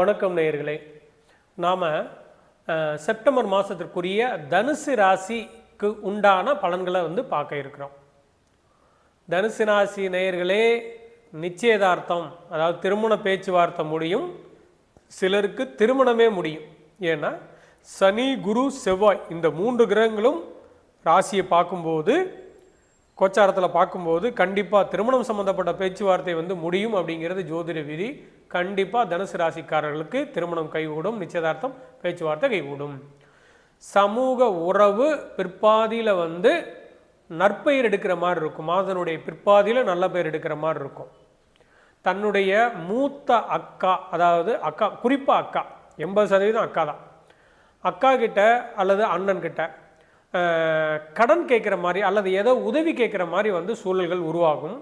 வணக்கம் நேயர்களே. நாம் செப்டம்பர் மாதத்திற்குரிய தனுசு ராசிக்கு உண்டான பலன்களை வந்து பார்க்க இருக்கிறோம். தனுசு ராசி நேயர்களே நிச்சயதார்த்தம் அதாவது திருமண பேச்சுவார்த்தை முடியும் சிலருக்கு திருமணமே முடியும். ஏன்னா சனி குரு செவ்வாய் இந்த மூன்று கிரகங்களும் ராசியை பார்க்கும்போது கோச்சாரத்தில் பார்க்கும்போது கண்டிப்பாக திருமணம் சம்மந்தப்பட்ட பேச்சுவார்த்தை வந்து முடியும் அப்படிங்கிறது ஜோதிட விதி. கண்டிப்பாக தனுசு ராசிக்காரர்களுக்கு திருமணம் கைகூடும் நிச்சயதார்த்தம் பேச்சுவார்த்தை கைகூடும். சமூக உறவு பிற்பாதியில் வந்து நற்பெயர் எடுக்கிற மாதிரி இருக்கும். மாதனுடைய பிற்பாதியில் நல்ல பெயர் எடுக்கிற மாதிரி இருக்கும். தன்னுடைய மூத்த அக்கா அதாவது அக்கா குறிப்பாக அக்கா எண்பது சதவீதம் அக்கா தான் அக்கா கிட்ட அல்லது அண்ணன் கிட்ட கடன் கேட்குற மாதிரி அல்லது ஏதோ உதவி கேட்குற மாதிரி வந்து சூழல்கள் உருவாகும்.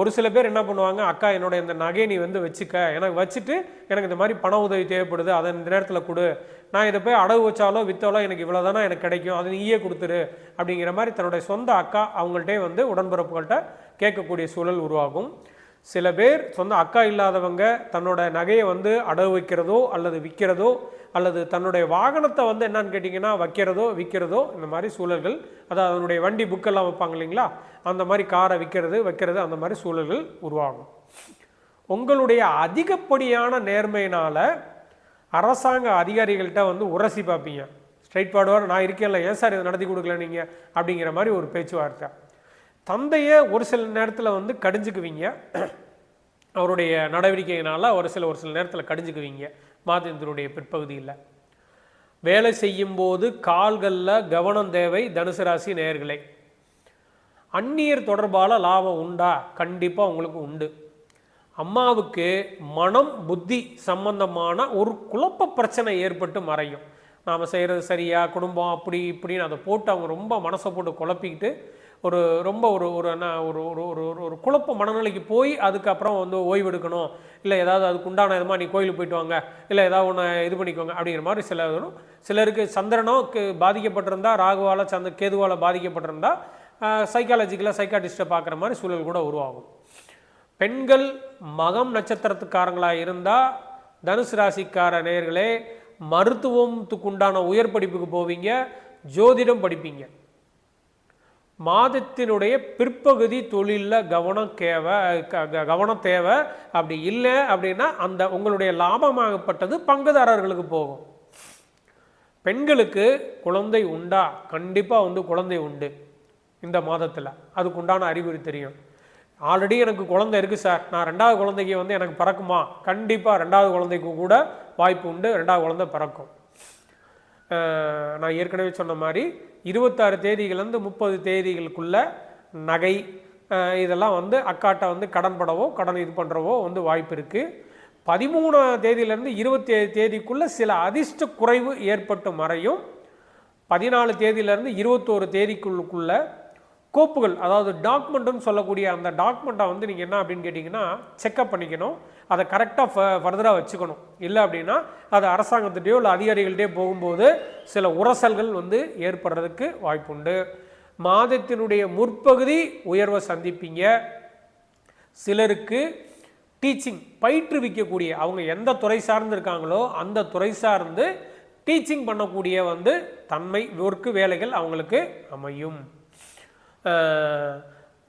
ஒரு சில பேர் என்ன பண்ணுவாங்க அக்கா என்னோட இந்த நகையை நீ வந்து வச்சுக்க. எனக்கு வச்சுட்டு எனக்கு இந்த மாதிரி பண உதவி தேவைப்படுது. அதை இந்த நேரத்தில் கொடு. நான் இதை போய் அடகு வச்சாலோ வித்தாலோ எனக்கு இவ்வளோ தானே எனக்கு கிடைக்கும். அது நீயே கொடுத்துரு. அப்படிங்கிற மாதிரி தன்னுடைய சொந்த அக்கா அவங்கள்ட்டே வந்து உடன்பிறப்புகள்கிட்ட கேட்கக்கூடிய சூழல் உருவாகும். சில பேர் சொந்த அக்கா இல்லாதவங்க தன்னோட நகையை வந்து அடகு வைக்கிறதோ அல்லது விற்கிறதோ அல்லது தன்னுடைய வாகனத்தை வந்து என்னன்னு கேட்டிங்கன்னா வைக்கிறதோ விற்கிறதோ இந்த மாதிரி சூழல்கள். அதாவது அதனுடைய வண்டி புக்கெல்லாம் வைப்பாங்க இல்லைங்களா? அந்த மாதிரி காரை விற்கிறது வைக்கிறது அந்த மாதிரி சூழல்கள் உருவாகும். உங்களுடைய அதிகப்படியான நேர்மையினால் அரசாங்க அதிகாரிகள்கிட்ட வந்து உரசி பார்ப்பீங்க. ஸ்ட்ரைட் ஃபார்வர்டு நான் இருக்கேன்ல ஏன் சார் இதை நடத்தி கொடுக்கல நீங்கள் அப்படிங்கிற மாதிரி ஒரு பேச்சுவார்த்தை. தந்தையை ஒரு சில நேரத்தில் வந்து கடிஞ்சுக்குவீங்க. அவருடைய நடவடிக்கையினால் ஒரு சில ஒரு சில நேரத்தில் கடிஞ்சுக்குவீங்க. மாதேந்திரனுடைய பிற்பகுதியில். வேலை செய்யும்போது கால்களில் கவனம் தேவை தனுசு ராசி நேர்களை அந்நியர் தொடர்பால் லாபம் உண்டா? கண்டிப்பாக உங்களுக்கு உண்டு. அம்மாவுக்கு மனம் புத்தி சம்பந்தமான ஒரு குழப்ப பிரச்சனை ஏற்பட்டு மறையும். நாம் செய்கிறது சரியா? குடும்பம் அப்படி இப்படின்னு அதை போட்டு அவங்க ரொம்ப மனசை போட்டு குழப்பிக்கிட்டு ஒரு ரொம்ப ஒரு ஒரு என்ன ஒரு ஒரு ஒரு ஒரு- ஒரு குழப்ப மனநிலைக்கு போய் அதுக்கப்புறம் வந்து ஓய்வு எடுக்கணும். இல்லை ஏதாவது அதுக்கு உண்டான விதமாக நீ கோயிலுக்கு போயிட்டு வாங்க. இல்லை ஏதாவது ஒன்று இது பண்ணிக்கோங்க. அப்படிங்கிற மாதிரி சில வரும். சிலருக்கு சந்திரனோ பாதிக்கப்பட்டிருந்தா ராகுவால் சந்த கேதுவால் பாதிக்கப்பட்டிருந்தா சைக்காலஜிக்கலாக சைக்காட்டிஸ்ட்டை பார்க்குற மாதிரி சூழல் கூட உருவாகும். பெண்கள் மகம் நட்சத்திரத்துக்காரங்களாக இருந்தால் தனுசு ராசிக்கார நேயர்களே மருத்துவத்துக்குண்டான உயர் படிப்புக்கு போவீங்க ஜோதிடம் படிப்பீங்க. மாதத்தினுடைய பிற்பகுதி தொழிலில் கவனம் தேவை க- கவனம் தேவை அப்படி இல்லை அப்படின்னா அந்த உங்களுடைய லாபமாகப்பட்டது பங்குதாரர்களுக்கு போகும். பெண்களுக்கு குழந்தை உண்டா? கண்டிப்பாக வந்து குழந்தை உண்டு இந்த மாதத்தில். அதுக்கு உண்டான அறிகுறி தெரியும். ஆல்ரெடி எனக்கு குழந்தை இருக்குது சார். நான் ரெண்டாவது குழந்தைக்கு வந்து எனக்கு பிறக்குமா? கண்டிப்பாக ரெண்டாவது குழந்தைக்கு கூட வாய்ப்பு உண்டு. ரெண்டாவது குழந்தை பிறக்கும். நான் ஏற்கனவே சொன்ன மாதிரி இருபத்தாறு தேதியிலேருந்து முப்பது தேதிகளுக்குள்ள நகை இதெல்லாம் வந்து அக்காட்டை வந்து கடன் படவோ கடன் இது பண்ணுறவோ வந்து வாய்ப்பு இருக்குது பதிமூணாம் தேதியிலேருந்து இருபத்தி ஏழு தேதிக்குள்ளே சில அதிர்ஷ்ட குறைவு ஏற்பட்டு மறையும். பதினாலு தேதியிலேருந்து இருபத்தோரு தேதிக்குள்ளுக்குள்ள கோப்புகள் அதாவது டாக்குமெண்ட்டுன்னு சொல்லக்கூடிய அந்த டாக்குமெண்ட்டை வந்து நீங்கள் என்ன அப்படின்னு கேட்டிங்கன்னா செக்கப் பண்ணிக்கணும். அதை கரெக்டாக ஃப ஃபர்தராக வச்சுக்கணும். இல்லை அப்படின்னா அது அரசாங்கத்திட்டையோ இல்லை அதிகாரிகள்கிட்டயோ போகும்போது சில உரசல்கள் வந்து ஏற்படுறதுக்கு வாய்ப்புண்டு. மாதத்தினுடைய முற்பகுதி உயர்வை சந்திப்பீங்க. சிலருக்கு டீச்சிங் பயிற்றுவிக்கக்கூடிய அவங்க எந்த துறை சார்ந்து இருக்காங்களோ அந்த துறை சார்ந்து டீச்சிங் பண்ணக்கூடிய வந்து தன்மை ஒர்க்கு வேலைகள் அவங்களுக்கு அமையும்.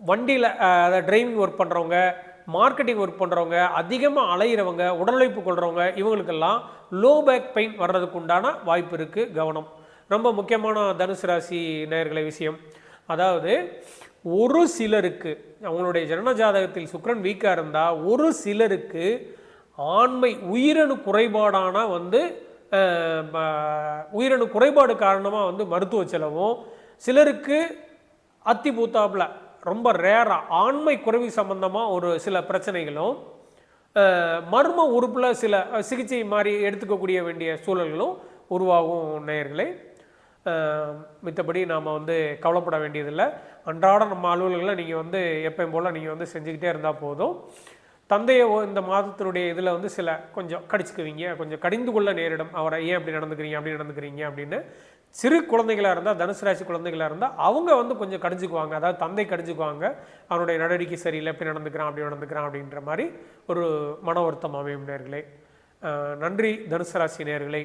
வண்டியில் அதை டிரைவிங் ஒர்க் பண்ணுறவங்க மார்க்கெட்டிங் ஒர்க் பண்ணுறவங்க அதிகமாக அலையிறவங்க உடல் கொள்கிறவங்க இவங்களுக்கெல்லாம் லோ பேக் பெயின் வர்றதுக்கு உண்டான வாய்ப்பு இருக்குது கவனம். ரொம்ப முக்கியமான தனுசு ராசி நேர்களை விஷயம். அதாவது ஒரு சிலருக்கு அவங்களுடைய ஜனன ஜாதகத்தில் வீக்காக இருந்தால் ஒரு சிலருக்கு ஆண்மை உயிரணு குறைபாடான வந்து உயிரணு குறைபாடு காரணமாக வந்து மருத்துவ செலவும் சிலருக்கு அத்தி பூத்தாப்பில் ரொம்ப ரேராக ஆண்மை குறைவு சம்பந்தமாக ஒரு சில பிரச்சனைகளும் மர்ம உறுப்பில் சில சிகிச்சை மாதிரி எடுத்துக்கக்கூடிய வேண்டிய சூழல்களும் உருவாகும் நேயர்களே. மித்தபடி நாம் வந்து கவலைப்பட வேண்டியதில்லை. அன்றாட நம்ம அலுவலர்களை நீங்கள் வந்து எப்பயும் போல் நீங்கள் வந்து செஞ்சுக்கிட்டே இருந்தால் போதும். தந்தையை இந்த மாதத்தினுடைய இதில் வந்து சில கொஞ்சம் கடிச்சுக்குவீங்க. கொஞ்சம் கடிந்து கொள்ள நேரிடும். அவரை ஏன் அப்படி நடந்துக்கிறீங்க? அப்படி நடந்துக்கிறீங்க அப்படின்னு சிறு குழந்தைகளாக இருந்தால் தனுசு ராசி குழந்தைகளாக இருந்தால் அவங்க வந்து கொஞ்சம் கடிஞ்சுக்குவாங்க. அதாவது தந்தை கடிஞ்சுக்குவாங்க. அவனுடைய நடவடிக்கை சரியில்லை எப்படி நடந்துக்கிறான் அப்படி நடந்துக்கிறான் அப்படின்ற மாதிரி ஒரு மன வருத்தம் அமையும் நேர்களே. நன்றி தனுசு ராசி நேயர்களே